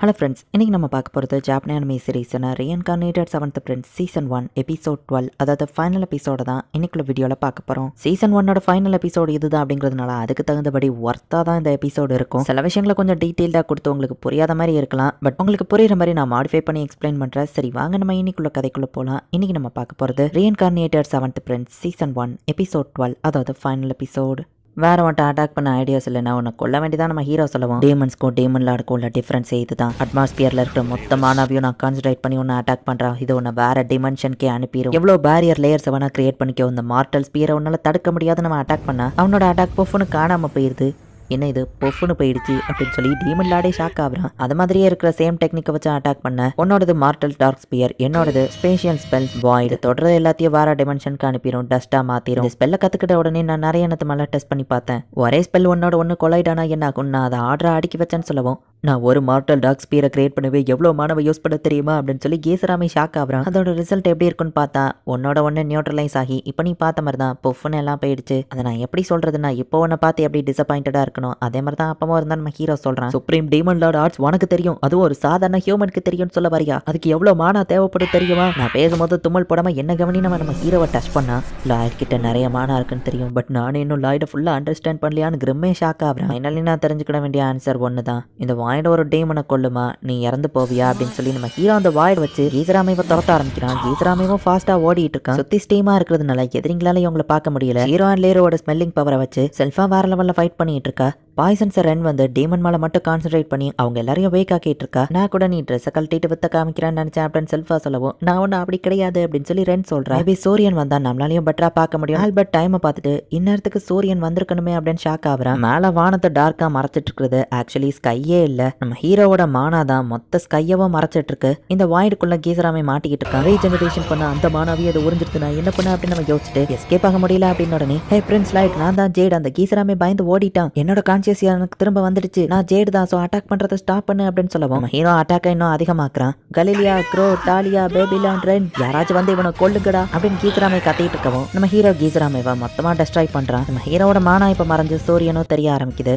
Hello friends இன்னைக்கு நம்ம பார்க்க போகிறது ஜாப்பனி anime சீரீஸான reincarnated seventh prince season one episode twelve அதாவது ஃபைனல் எபிசோட தான் இன்னைக்குள்ள வீடியோவில் பார்க்க போகிறோம் சீசன் ஒன்னோட ஃபைனல் எபிசோடு இதுதான் அப்படிங்கிறதுனால அதுக்கு தகுந்தபடி ஒர்த்தாக தான் இந்த எபிசோடு இருக்கும். சில விஷயங்களை கொஞ்சம் டீட்டெயில்டாக கொடுத்து உங்களுக்கு புரியாத மாதிரி இருக்கலாம். பட் உங்களுக்கு புரியுற மாதிரி நான் மாடிஃபை பண்ணி எக்ஸ்பிளைன் பண்ணுறேன் சரி வாங்க நம்ம இன்னைக்குள்ள கதைக்குள்ளே போகலாம் இன்னைக்கு நம்ம பார்க்க போகிறது reincarnated seventh prince season one episode twelve அதாவது ஃபைனல் எபிசோடு வேற வந்துட்டு அட்டாக் பண்ண ஐடியாஸ் இல்லைன்னா உன்னை கொல்ல வேண்டியதான் நம்ம ஹீரோ சொல்லுவோம். டேமன்ஸ்க்கும் டேமன் லாடுக்கும் உள்ள டிஃப்ரென்ஸ் இதுதான். அட்மாஸ்பியர்ல இருக்கிற மொத்த மாணவியும் நான் கான்சன்ட்ரேட் பண்ணி உன்னை அட்டாக் பண்றான் இது உன்னை வேற டிமென்ஷனுக்கே அனுப்பிடும் எவ்வளோ பேரியர் லேயர்ஸ் வேணா கிரியேட் பண்ணிக்கோ. இந்த மார்டல் ஸ்பியரை உன்னால தடுக்க முடியாது நம்ம அட்டாக் பண்ண. அவனோட அட்டாக் பொஃப்னு காணாம போயிருது. என்ன இது பொஃப்னு போயிடுச்சு அப்படின்னு சொல்லி டீமன் லாடே ஷாக் ஆகுறான். அது மாதிரியே இருக்கிற சேம் டெக்னிக்கை வச்சு அட்டாக் பண்ண உன்னோடது மார்டல் டார்க் ஸ்பியர் என்னோடது ஸ்பேஷியல் ஸ்பெல்ஸ் வாய்டு தொடர்றது எல்லாத்தையும் வேற டிமென்ஷனுக்கு அனுப்பிடும் டஸ்டா மாத்திரும். ஸ்பெல்ல கத்துக்கிட்ட உடனே நான் நிறைய எண்ணத்து மேல டெஸ்ட் பண்ணி பார்த்தேன். ஒரே ஸ்பெல் ஒன்னோட ஒன்று கொலைடானா என்ன ஆகும் நான் அதை ஆர்டரா அடிக்க வச்சேன்னு சொல்லவும் நான் ஒரு மார்டல் டாக் ஸ்பீரை கிரியேட் பண்ணவே எவ்வளோ மாணவ யூஸ் பண்ண தெரியுமா அப்படின்னு சொல்லி கேசராமே ஷாக் ஆகிறான். அதோட ரிசல்ட் எப்படி இருக்குன்னு பார்த்தா உன்னோட ஒன்று நியூட்ரலைஸ் ஆகி இப்போ நீ பார்த்த மாதிரி தான் பொஃப்னு எல்லாம் போயிடுச்சு. அதை நான் எப்படி சொல்கிறதுனா இப்போ உன்னை பார்த்து எப்படி டிசப்பாயிண்டடாக இருக்கணும் அதே மாதிரி தான் அப்பவும் இருந்தால் நம்ம ஹீரோ சொல்கிறான் சுப்ரீம் டீமன் லார்ட் ஆர்ட்ஸ் உனக்கு தெரியும். அதுவும் ஒரு சாதாரண ஹியூமனுக்கு தெரியும்னு சொல்ல வரியா? அதுக்கு எவ்வளோ மானா தேவைப்படும் தெரியுமா? நான் பேசும்போது தும்மல் போடாமல் என்ன கவனி நம்ம நம்ம ஹீரோவை டச் பண்ணா லாய்ட் கிட்ட நிறைய மானா இருக்குன்னு தெரியும். பட் நானே இன்னும் லாய்டை ஃபுல்லாக அண்டர்ஸ்டாண்ட் பண்ணலையான்னு கிரிம்மே ஷாக் ஆகுறேன். ஃபைனலி நான் தெரிஞ்சுக்கிட வேண்டிய ஆன்சர் ஒன்று தான் இந்த வாய் ஒரு டேமனை கொல்லுமா? நீ இறந்து போவியா? அப்படின்னு சொல்லி நம்ம ஹீரோ அந்த வாய்டு வச்சு கீசராமைவை துரத்த ஆரம்பிக்கிறான். கீசராமைவும் ஃபாஸ்ட்டாக ஓடிட்டு இருக்கான். சுத்தி ஸ்டீமா இருக்கிறதுனால எதிரிங்களால இவங்களை பார்க்க முடியல. ஹீரோ அண்ட் லேரோட ஸ்மெல்லிங் பவரை வச்சு செல்ஃபா வேற லெவலில் ஃபைட் பண்ணிட்டு இருக்கா. பாய்சன்ஸ் ரென் வந்து டீமன் மேலே மட்டும் கான்சென்ட்ரேட் பண்ணி அவங்க எல்லாரையும் வேக் ஆக்கிட்டு இருக்கா. நான் கூட நீ ட்ரெஸ்ஸை கழட்டிட்டு வித்த காமிக்கிறான்னு நினைச்சேன் அப்படின்னு செல்ஃபா சொல்லவும் நான் ஒன்றும் அப்படி கிடையாது அப்படின்னு சொல்லி ரென் சொல்றேன் மேபி சூரியன் வந்தா நம்மளாலையும் பெட்டரா பார்க்க முடியும். ஆல்பர்ட் டைமை பார்த்துட்டு இந்நேரத்துக்கு சூரியன் வந்திருக்கணுமே அப்படின்னு ஷாக் ஆகுறேன். மேலே வானத்தை டார்க்கா மறைச்சிட்டு இருக்கிறது ஆக்சுவலி ஸ்கையே இல்லை. நம்ம ஹீரோவோட மானா தான் மொத்த ஸ்கையவும் மறைச்சிட்டு இருக்கு இந்த வாயிடுக்குள்ள கீசராமே மாட்டிக்கிட்டு இருக்கான் ரீஜெனரேஷன் பண்ண அந்த மானாவே அதை உறிஞ்சிருத்து நான் என்ன பண்ண அப்படின்னு நம்ம யோசிச்சுட்டு எஸ்கேப் ஆக முடியல அப்படின்னு உடனே ஹே பிரின்ஸ் லைட் நான் தான் ஜேட் அந்த கீசராமே பயந்து ஓடிட்டான். என்னோட கான்சியஸ் எனக்கு திரும்ப வந்துடுச்சு. நான் ஜேடு தான். ஸோ அட்டாக் பண்றதை ஸ்டாப் பண்ணு அப்படின்னு சொல்லவும் ஹீரோ அட்டாக்கை இன்னும் அதிகமாக்குறான். Galilea Crow Dahlia Babylon Wren யாராச்சும் வந்து இவனை கொள்ளுங்கடா அப்படின்னு கீசராமை கத்திட்டு இருக்கவும் நம்ம ஹீரோ கீசராமேவா மொத்தமா டெஸ்ட்ராய் பண்றான். நம்ம ஹீரோவோட மானா இப்ப மறைஞ்சு சூரியனும் தெரிய ஆரம்பிக்குது.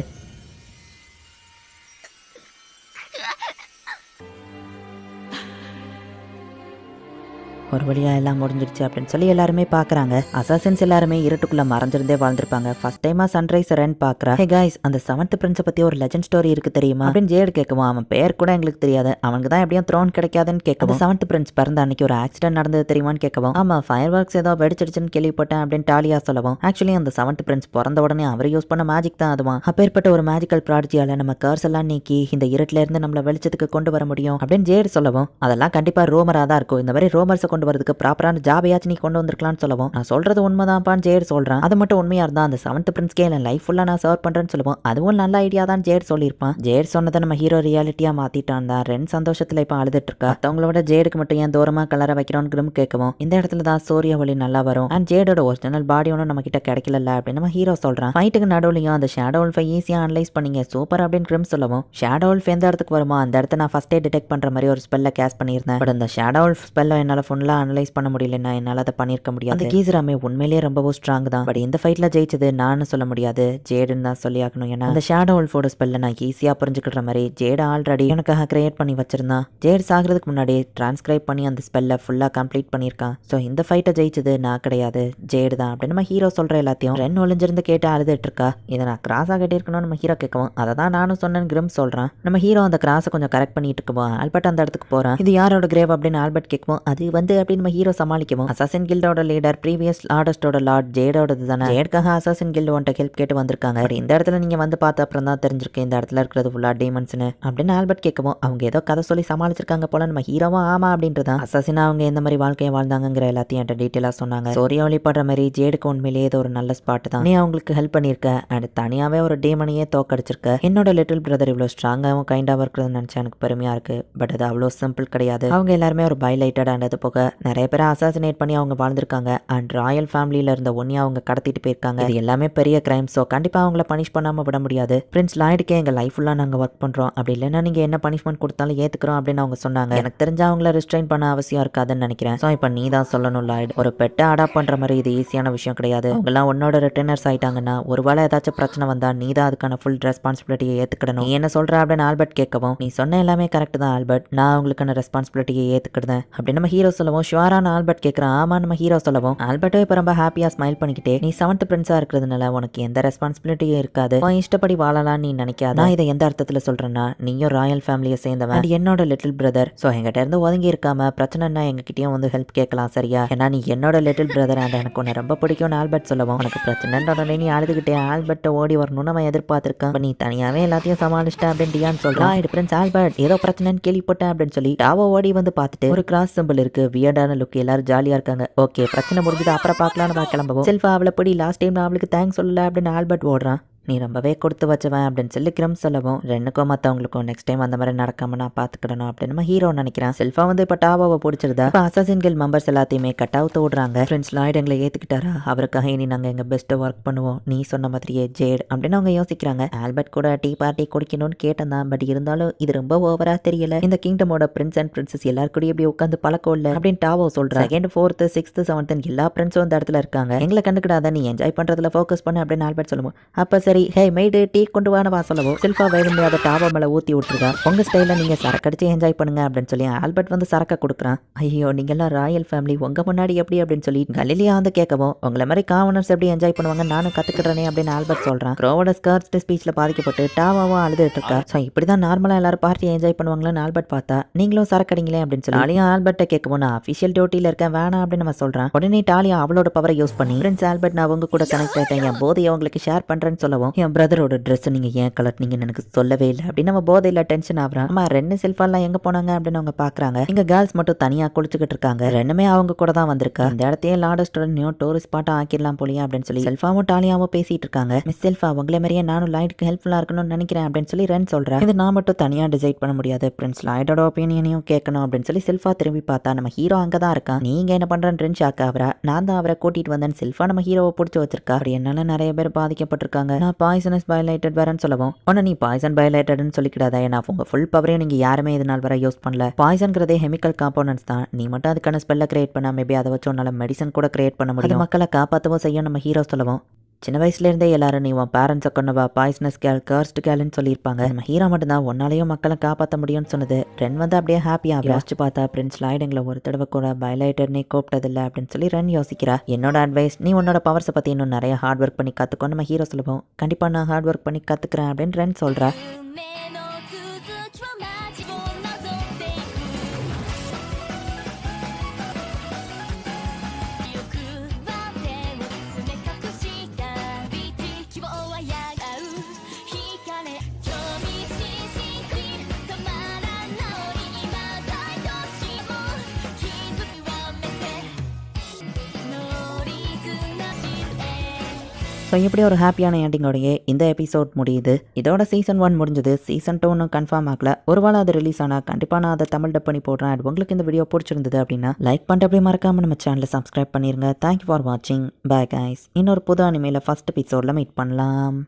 ஒரு வழியா எல்லாம் முடிஞ்சிருச்சு அப்படின்னு சொல்லி எல்லாருமே பாக்குறாங்க. அசாசின்ஸ் எல்லாருமே இருட்டுக்குள்ள மறைஞ்சிருந்தே வாழ்ந்திருப்பாங்க. ஃபர்ஸ்ட் டைமா சன்ரைஸ் ரன் பாக்குறா. ஹே கைஸ் அந்த செவன்த் பிரின்ஸை பத்தி ஒரு லெஜண்ட் ஸ்டோரி இருக்கு தெரியுமா? அப்படின்னு ஜேடு கேட்கவும் அவன் பேர் கூட எங்களுக்கு தெரியாது. அவனுக்கு தான் எப்படியும் த்ரோன் கிடைக்காதுன்னு கேட்கவும். செவன்த் பிரின்ஸ் பிறந்த அன்னைக்கு ஒரு ஆக்சிடென்ட் நடந்தது தெரியுமான்னு கேட்கவும். ஆமா ஃபயர் ஒர்க்ஸ் ஏதோ வெடிச்சிடுச்சுன்னு கேள்விப்பட்டேன் அப்படின்னு டாலியா சொல்லவும். ஆக்சுவலி அந்த செவன்த் பிரின்ஸ் பிறந்த உடனே அவர் யூஸ் பண்ண மேஜிக் தான் அதுவான் அப்பேற்பட்ட ஒரு மேஜிக்கல் ப்ராடஜியால நம்ம கர்ஸ் எல்லாம் நீக்கி இந்த இருட்டுல இருந்து நம்மள வெளிச்சத்துக்கு கொண்டு வர முடியும் அப்படின்னு ஜேடு சொல்லவும். அதெல்லாம் கண்டிப்பா ரோமரா தான் இருக்கும். இந்த மாதிரி ரோமர்ஸை கொண்டு கொண்டு வரதுக்கு ப்ராப்பரான ஜாபையாச்சும் நீ கொண்டு வந்திருக்கலாம்னு சொல்லவும் நான் சொல்றது உண்மைதான்ப்பான்னு ஜேடு சொல்றேன். அது மட்டும் உண்மையா இருந்தா அந்த செவன்த் பிரின்ஸ்கே இல்லை லைஃப் ஃபுல்லாக நான் சர்வ் பண்றேன்னு சொல்லுவோம் அதுவும் நல்ல ஐடியா தான் ஜேர் சொல்லியிருப்பான். ஜேர் சொன்னதை நம்ம ஹீரோ ரியாலிட்டியா மாத்திட்டான். தான் ரெண்டு சந்தோஷத்துல இப்ப அழுதுட்டு இருக்கா மத்தவங்களோட ஜேடுக்கு மட்டும் ஏன் தூரமா கலரை வைக்கிறோன்னு கிரும் கேட்கவும் இந்த இடத்துல தான் சூரிய ஒளி நல்லா வரும். அண்ட் ஜேடோட ஒரிஜினல் பாடி ஒன்றும் நம்ம கிட்ட கிடைக்கல அப்படின்னு நம்ம ஹீரோ சொல்றான். ஃபைட்டுக்கு நடுவுலையும் அந்த ஷேடோ உல்ஃபை ஈஸியா அனலைஸ் பண்ணீங்க சூப்பர் அப்படின்னு கிரிம் சொல்லவும் ஷேடோ உல்ஃப் எந்த இடத்துக்கு வருமோ? அந்த இடத்த நான் ஃபர்ஸ்டே டிடெக்ட் பண்ற மாதிரி ஒரு ஸ்பெல்ல கேஸ் பண்ணியிருந்தேன். பட் அந்த ஷேடோ உல்ஃப் ஸ்பெல்ல என்னால ஃபுல்லா அனலைஸ் பண்ண முடியலன்னா என்னால அதை பண்ணிருக்க முடியாது. அந்த கீசராமே உண்மையிலேயே ரொம்பவும் ஸ்ட்ராங் தான். பட் இந்த ஃபைட்ல ஜெயிச்சது நான் சொல்ல முடியாது. ஜேடுன்னு தான் சொல்லி ஆகணும் ஏன்னா அந்த ஷேடோ உல்ஃபோட ஸ்பெல்ல நான் ஈஸியா புரிஞ்சுக்கிற மாதிரி ஜேடு ஆல்ரெடி எனக்காக கிரியேட் பண்ணி வச்சிருந்தான். ஜேடு சாகிறதுக்கு முன்னாடி டிரான்ஸ்கிரைப் பண்ணி அந்த ஸ்பெல்ல ஃபுல்லா கம்ப்ளீட் பண்ணியிருக்கான். ஸோ இந்த ஃபைட்டை ஜெயிச்சது நான் கிடையாது. ஜேடு தான் அப்படின்னு நம்ம ஹீரோ சொல்ற எல்லாத்தையும் ரென் ஒளிஞ்சிருந்து கேட்டு அழுதுட்டு இருக்கா. இதை நான் கிராஸாக கட்டியிருக்கணும்னு நம்ம ஹீரோ கேட்கவும். அதை தான் நானும் சொன்னேன்னு கிரிம் சொல்றான். நம்ம ஹீரோ அந்த கிராஸை கொஞ்சம் கரெக்ட் பண்ணிட்டு இருக்கவும் ஆல்பர்ட் அந்த இடத்துக்கு போறான். இது யாரோட கிரேவ் அப்படின்னு ஆல்பர்ட் கேட்கவும். அது வந்து அப்படின்னு நம்ம ஹீரோ சமாளிக்கவும் அசாசின் கில்டோட லீடர் ப்ரீவியஸ் லார்டஸ்டோட லார்ட் ஜேடோடது தானே? ஜேட்காக அசாசின் கில்டு உன்ட்ட ஹெல்ப் கேட்டு வந்திருக்காங்க. இந்த இடத்துல நீங்க வந்து பார்த்த அப்புறம் தான் தெரிஞ்சிருக்கு இந்த இடத்துல இருக்கிறது ஃபுல்லா டீமன்ஸ்னு அப்படின்னு ஆல்பர்ட் கேட்கவும் அவங்க ஏதோ கதை சொல்லி சமாளிச்சிருக்காங்க போல நம்ம ஹீரோவும் ஆமா அப்படின்றதான் அசாசினா அவங்க எந்த மாதிரி வாழ்க்கையை வாழ்ந்தாங்கிற எல்லாத்தையும் என்கிட்ட டீட்டெயிலாக சொன்னாங்க. சூரிய ஒளிப்படுற மாதிரி ஜேடுக்கு உண்மையிலேயே இது ஒரு நல்ல ஸ்பாட் தான். நீ அவங்களுக்கு ஹெல்ப் பண்ணியிருக்க அண்ட் தனியாவே ஒரு டேமனையே தோக்கடிச்சிருக்க. என்னோட லிட்டில் பிரதர் இவ்வளோ ஸ்ட்ராங்காகவும் கைண்டாகவும் இருக்கிறது நினச்சா எனக்கு பெருமையா இருக்கு. பட் அது அவ்வளோ சிம்பிள் கிடையாது. அவங்க எல்லாருமே ஒரு பைலைட்டட் அண்ட் அது போக நிறைய பேரை அசாசினேட் பண்ணி அவங்க வாழ்ந்திருக்காங்க. அண்ட் ராயல் ஃபேமிலியில இருந்த ஒன்னியை அவங்க கடத்திட்டு போயிருக்காங்க. இது எல்லாமே பெரிய கிரைம் ஸோ கண்டிப்பாக அவங்கள பனிஷ் பண்ணாமல் விட முடியாது. பிரின்ஸ் லாய்டுக்கே எங்கள் லைஃப் ஃபுல்லாக நாங்கள் ஒர்க் பண்ணுறோம் அப்படி இல்லைன்னா நீங்கள் என்ன பனிஷ்மெண்ட் கொடுத்தாலும் ஏற்றுக்கிறோம் அப்படின்னு அவங்க சொன்னாங்க. எனக்கு தெரிஞ்ச அவங்கள ரிஸ்ட்ரைன் பண்ண அவசியம் இருக்காதுன்னு நினைக்கிறேன். ஸோ இப்போ நீ தான் சொல்லணும் லாய்டு. ஒரு பெட்டை அடாப்ட் பண்ணுற மாதிரி இது ஈஸியான விஷயம் கிடையாது. அவங்கெல்லாம் உன்னோட ரிட்டர்னர்ஸ் ஆயிட்டாங்கன்னா ஒருவேளை ஏதாச்சும் பிரச்சனை வந்தால் நீ தான் அதுக்கான ஃபுல் ரெஸ்பான்சிபிலிட்டியை ஏற்றுக்கிடணும் நீ என்ன சொல்கிற அப்படின்னு ஆல்பர்ட் கேட்கவும் நீ சொன்ன எல்லாமே கரெக்ட் தான் ஆல்பர்ட். நான் அவங்களுக்கான ரெஸ்பான்சிபிலிட்டியை ஏற்றுக்கிடுதேன் அப்படின்னு நம்ம ஹீரோ சொல்லவும் ஷுவரான ஆல்பர்ட் கேட்குறான் ஆமா நம்ம ஹீரோ சொல்லவும். ஆல்பர்ட்டும் இப்போ ரொம்ப ஹாப்பியாக ஸ்மைல் பண்ணிக்கிட்டே நீ செவன்த் பிரின்ஸாக இருக்கிறதுனால உனக்கு எந்த ரெஸ்பான்சிபிலிட்டியும் இருக்காது. உன் இஷ்டப்படி வாழலாம் நீ நினைக்காத. நான் இதை எந்த அர்த்தத்தில் சொல்கிறேன்னா நீயும் ராயல் ஃபேமிலியை சேர்ந்தவன். என்னோட லிட்டில் பிரதர் ஸோ எங்கிட்ட இருந்து ஒதுங்கி இருக்காம பிரச்சனைனா எங்ககிட்டயும் வந்து ஹெல்ப் கேட்கலாம் சரியா? ஏன்னா நீ என்னோட லிட்டில் பிரதர் அந்த எனக்கு உன்னை ரொம்ப பிடிக்கும்னு ஆல்பர்ட் சொல்லவும். உனக்கு பிரச்சனைன்றே நீ அழுதுகிட்டே ஆல்பர்ட்டை ஓடி வரணும்னு அவன் எதிர்பார்த்திருக்கான். நீ தனியாவே எல்லாத்தையும் சமாளிச்சிட்ட அப்படின்னு டியான் சொல்றான். இது பிரின்ஸ் ஆல்பர்ட். ஏதோ பிரச்சனைன்னு கேள்விப்பட்டேன் அப்படின்னு சொல்லி டாவோ ஓடி வந்து பார்த்துட்டு ஒரு கிராஸ் சிம்பிள் இருக்கு. வியர்டான லுக் எல்லாரும் ஜாலியா இருக்காங்க. ஓகே பிரச்சனை முடிஞ்சது. அப்புறம் பார்க்கலாம்னு நான் கிளம்பவும். செல்ஃபா அவளை படி லாஸ்ட் டைம் அவளுக்கு தேங்க்ஸ் சொல்லல அப்படின்னு ஆல்பர்ட் ஓடுறான். நீ ரொம்பவே கொடுத்து வச்சுவேன் அப்படின்னு சொல்லி கிரம் சொல்லவும் ரெண்டுக்கும் மற்றவங்களுக்கும் நெக்ஸ்ட் டைம் அந்த மாதிரி நடக்காம நான் பார்த்துக்கிடணும் அப்படின்னு நம்ம ஹீரோ நினைக்கிறேன். செல்ஃபா வந்து இப்போ டாவாவை பிடிச்சிருதா? இப்போ அசாசின்கள் மெம்பர்ஸ் எல்லாத்தையுமே கட் அவுட் விடுறாங்க. ஃப்ரெண்ட்ஸ் லாய்டு எங்களை ஏற்றுக்கிட்டாரா அவருக்காக இனி நாங்கள் எங்கள் பெஸ்ட்டை ஒர்க் பண்ணுவோம். நீ சொன்ன மாதிரியே ஜேட் அப்படின்னு அவங்க யோசிக்கிறாங்க. ஆல்பர்ட் கூட டீ பார்ட்டி குடிக்கணும்னு கேட்டேன் தான் பட் இருந்தாலும் இது ரொம்ப ஓவரா தெரியல. இந்த கிங்டமோட பிரின்ஸ் அண்ட் பிரின்சஸ் எல்லாரும் கூட இப்படி உட்காந்து பழக்கம் இல்லை அப்படின்னு டாவோ சொல்றேன் செகண்ட் ஃபோர்த்து சிக்ஸ்த்து செவன்த்து எல்லா ஃப்ரெண்ட்ஸும் இந்த இடத்துல இருக்காங்க. எங்களை கண்டுக்கிடாத நீ என்ஜாய் பண்றதுல ஃபோக்கஸ் பண்ணு அப்படின்னு ஆல்பர்ட் சொல்லுவோம் அப்போ சரி ஹே மெய்டு டீ கொண்டு வான வா சொல்லவோ. செல்ஃபா வேறு முடியாத டாவா மேல ஊத்தி விட்டுருக்கா. உங்க ஸ்டைல நீங்க சரக்கடிச்சு என்ஜாய் பண்ணுங்க அப்படின்னு சொல்லி ஆல்பர்ட் வந்து சரக்க கொடுக்குறான். ஐயோ நீங்க எல்லாம் ராயல் ஃபேமிலி உங்க முன்னாடி எப்படி அப்படின்னு சொல்லி கலிலியா வந்து கேட்கவும் உங்களை மாதிரி காமனர்ஸ் எப்படி என்ஜாய் பண்ணுவாங்க நானும் கத்துக்கிறேனே அப்படின்னு ஆல்பர்ட் சொல்றான். க்ரோவோட ஸ்கர்ஸ்ட் ஸ்பீச்ல பாதிக்கப்பட்டு டாவாவும் அழுதுட்டு இருக்கா. ஸோ இப்படிதான் நார்மலா எல்லாரும் பார்ட்டி என்ஜாய் பண்ணுவாங்களான்னு ஆல்பர்ட் பார்த்தா நீங்களும் சரக்கடிங்களே அப்படின்னு சொல்லி டாலியும் ஆல்பர்ட்டை கேட்கவும் நான் அஃபிஷியல் டியூட்டில இருக்கேன் வேணாம் அப்படின்னு நம்ம சொல்றான். உடனே டாலியா அவளோட பவரை யூஸ் பண்ணி ஃப்ரெண்ட்ஸ் ஆல்பர்ட் நான் அவங்க கூட கனெக்ட் ஆயிட்டேன். என் போதையை உங்களுக்கு ஷேர் பண்றேன்னு சொல்லவும் என் பிரதரோட ட்ரெஸ் நீங்கள் ஏன் கலட்டினீங்கன்னு எனக்கு சொல்லவே இல்லை. அப்படின்னு நம்ம போதையில் டென்ஷன் ஆகிறான் அம்மா ரெண்டு செல்ஃபாலாம் எங்கே போனாங்க? அப்படின்னு அவங்க பார்க்குறாங்க இங்கே கேர்ள்ஸ் மட்டும் தனியாக குளிச்சுக்கிட்டு இருக்காங்க. ரெண்டுமே அவங்க கூட தான் வந்திருக்கா. இந்த இடத்தையே லார்டஸ்டோட நியூ டூரிஸ்ட் பாட்டாக ஆக்கிடலாம் போலியா அப்படின்னு சொல்லி செல்ஃபாவும் டாலியாவும் பேசிட்டு இருக்காங்க. மிஸ் செல்ஃபா உங்களே மாதிரியே நானும் லாய்டுக்கு ஹெல்ப்ஃபுல்லாக இருக்கணும்னு நினைக்கிறேன் அப்படின்னு சொல்லி ரென் சொல்கிறேன் இது நான் மட்டும் தனியாக டிசைட் பண்ண முடியாது. பிரின்ஸ் லாய்டோட ஒப்பீனியனையும் கேட்கணும் அப்படின்னு சொல்லி செல்ஃபா திரும்பி பார்த்தா நம்ம ஹீரோ அங்கே தான் இருக்கான் நீங்க என்ன பண்ணுறேன்னு ரென் ஷாக் ஆகிறா. நான் தான் அவரை கூட்டிட்டு வந்தேன் செல்ஃபா நம்ம ஹீரோவை பிடிச்சி வச்சிருக்கா. அப்படி என்னால் நிறைய பேர் பாதிக்கப்பட்டிருக்காங்க. பாய்சனஸ் பயலைட்டட் வரேன்னு சொல்லவும் உடனே நீ பாய்சன் பயலைட்டட்னு சொல்லிக்கிடாதா ஏன்னா உங்க ஃபுல் பவரையும் நீங்க யாருமே இது நாள் வரை யூஸ் பண்ணல. பாய்சன்கிறதே கெமிக்கல் காம்போனன்ட்ஸ் தான். நீ மட்டும் அதுக்கான ஸ்பெல்ல கிரியேட் பண்ணா மேபி அதை வச்சு உன்னால மெடிசன் கூட கிரியேட் பண்ண முடியும். மக்களை காப்பாற்றவும் செய்யும் நம்ம ஹீரோ சொல்லவும். சின்ன வயசுலேருந்தே எல்லாரும் நீ உன் பேரண்ட்ஸை கொண்டவா பாய்ஸ்னஸ் கேள் கர்ஸ்ட் கேள்னு சொல்லியிருப்பாங்க. நம்ம ஹீரோ மட்டும்தான் ஒன்னாலையும் மக்களை காப்பாற்ற முடியும்னு சொன்னது. ரென் வந்து அப்படியே ஹாப்பியாக யோசிச்சு பார்த்தா பிரின்ஸ் லாய்டு எங்களை ஒரு தடவை கூட பயலைட்டர்னே கூப்பிட்டதில்ல அப்படின்னு சொல்லி ரென் யோசிக்கிறா. என்னோட அட்வைஸ் நீ உன்னோட பவர்ஸை பற்றி இன்னும் நிறைய ஹார்ட் ஒர்க் பண்ணி கற்றுக்கோ நம்ம ஹீரோ சொல்லுவோம். கண்டிப்பாக நான் ஹார்ட் ஒர்க் பண்ணி கற்றுக்குறேன் அப்படின்னு ரென் சொல்கிறா ஸோ இப்படி ஒரு ஹாப்பியான எண்டிங்கோடையே இந்த எபிசோட் முடியுது. இதோட சீசன் ஒன் முடிஞ்சது. சீசன் டூன்னு கன்ஃபார்ம் ஆகல. ஒரு ஒருவேளை அது ரிலீஸ் ஆனால் கண்டிப்பாக நான் அதை தமிழ் டப் பண்ணி போடுறேன். அண்ட் உங்களுக்கு இந்த வீடியோ பிடிச்சிருந்தது அப்படின்னா லைக் பண்ணிட்டு அப்படியே மறக்காமல் நம்ம சேனலை சப்ஸ்கிரைப் பண்ணிருங்க. தேங்க்யூ ஃபார் வாட்சிங் பை கைஸ் இன்னொரு புது அனிமையில் ஃபர்ஸ்ட் எபிசோடில் மீட் பண்ணலாம்.